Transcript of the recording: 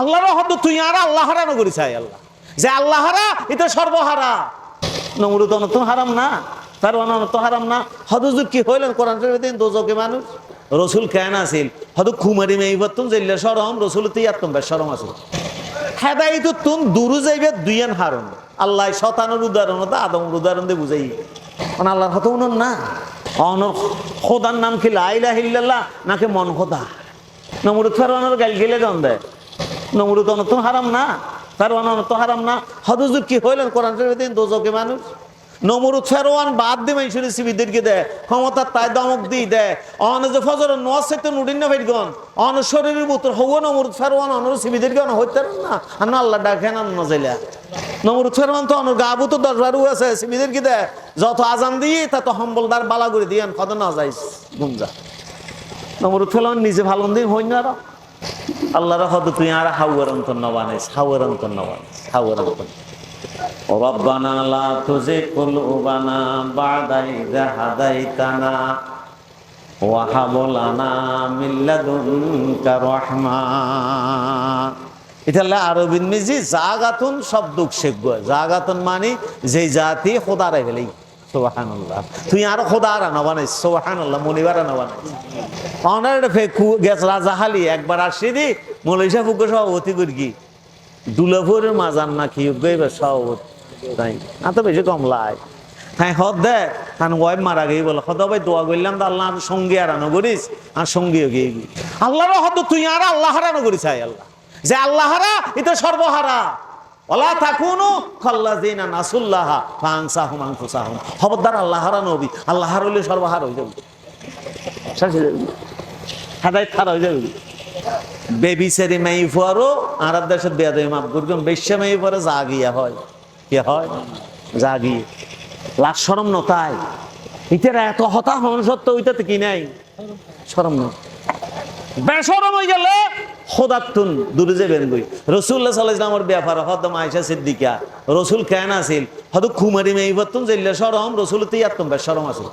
আল্লাহর হদ তুই আর আল্লাহ হারানো করি চাই, আল্লাহ। যে আল্লাহ হারা এটা সর্বহারা। নমরুদ অনত হারাম না তার অনত হারাম না। হদুজুর কি হইলেন? কোরআন দোজকে মানুষ। রসুল কেন আছিল হদু কুমারী মেয়ে বর্তন জেলে সরম রসুল তিয়াত্তম বেশ সরম আছে হেদাই তো তুম দূরু যাইবে দুইয়ান হারণ। আল্লাহ শতানুর উদাহরণ তো আদমের উদাহরণ দিয়ে বুঝাই। মানে আল্লাহর হতো উনন না। অনর খোদার নাম কি লাইলা হিল্লাল্লাহ নাকি মন খোদা? নমরুদ ফেরওয়ানোর গাল গেলে দন দেয় নমরুদ অনত হারাম না ফেরওয়ান অনত হারাম না। হদুজুর কি হইলেন কোরআন শরীফে দিন দোজকে মানুষ। নমরুদ ফেরোয়ান বাদ দিয়ে মানুষের সিবিদেরকে দেয় ক্ষমতার তাই দমক দিয়ে দেয়। অন যে ফজর নোয়াজ সেতে নুডিন না ভাইগন অন শরীরের বুতর হওয়া নমরুদ ফেরোয়ান অনর সিবিদেরকে অন হইতে না। আর না আল্লাহ ডাকে, না নজাইলা। নমরুদ ফেরোয়ান তো অনর গা বুতর দশ বারু আছে সিবিদেরকে দেয়। যত আজান দিয়ে তত হম্বলদার বালা করে দিয়ে কত না যাইস গুমজা নমরুদ ফেরোয়ান নিজে ভালো দিন হই না আর আল্লাহর হদ তুই আর হাউয়ার অন্তর নবানিস হাউয়ার অন্তর নবানিস হাউয়ার অন্তর ربنا لا تزغ قلوبنا بعد إذ هديتنا وهب لنا من لدنك رحمة এটা হলো আরবিন মিজি জাগাতুন শব্দ শিখব জাগাতুন মানে যে জাতি খোদা রে ফেলেই সোহানুল্লাহ তুই আরও খোদা আর নবানাইস সোহানুল্লাহ মনিবার নবানাইস অনার ফেকু গেছ রাজাহালি একবার আসি দি মৌলিশা ফুক সভাপতি কি? দুলাভরের মাজান না কি গইবে সভাপতি। তাই না তো বেশি কম লাই। তাই হদ দে, তান ওয়াইব মারা গই বলে, হদ ভাই দোয়া করলাম তো আল্লাহ আমি সঙ্গী আরানো করিস, আর সঙ্গীও গিয়ে গি আল্লাহর হদ, তুই আর আল্লাহ হারানো করিস আই আল্লাহ। যে আল্লাহ হারা এটা সর্বহারা। ওলা থাকুনো খাল্লাযিনা নাসুল্লাহ ফাংসাহুম আনফুসাহুম। খবরদার আল্লাহ হারা নবী আল্লাহ হারলে সর্বহার হয়ে যাবে। হেদায়ত খারাপ হয়ে যাবে। বেবি সেরি মেই ফুয়ারও আর দেশের বেয়া মাপ করবেন বেশ্যা মেই পরে জাগিয়া হয়। কি হয়? জাগিয়ে। লাশ সরম নতাই ইতারা এত হতা হন সত্য ওইটাতে কি নাই? সরম ন। বেসরম হয়ে গেলে খোদাতুন দূরে যাবেন গই রসুল্লাহ সাল্লাহ ব্যাপার হদম আয়সা সিদ্দিকা রসুল কেন আসিল হয়তো খুমারি মেয়ে বর্তন জেলে সরম রসুল তিয়াত্তম বেশ সরম আসিল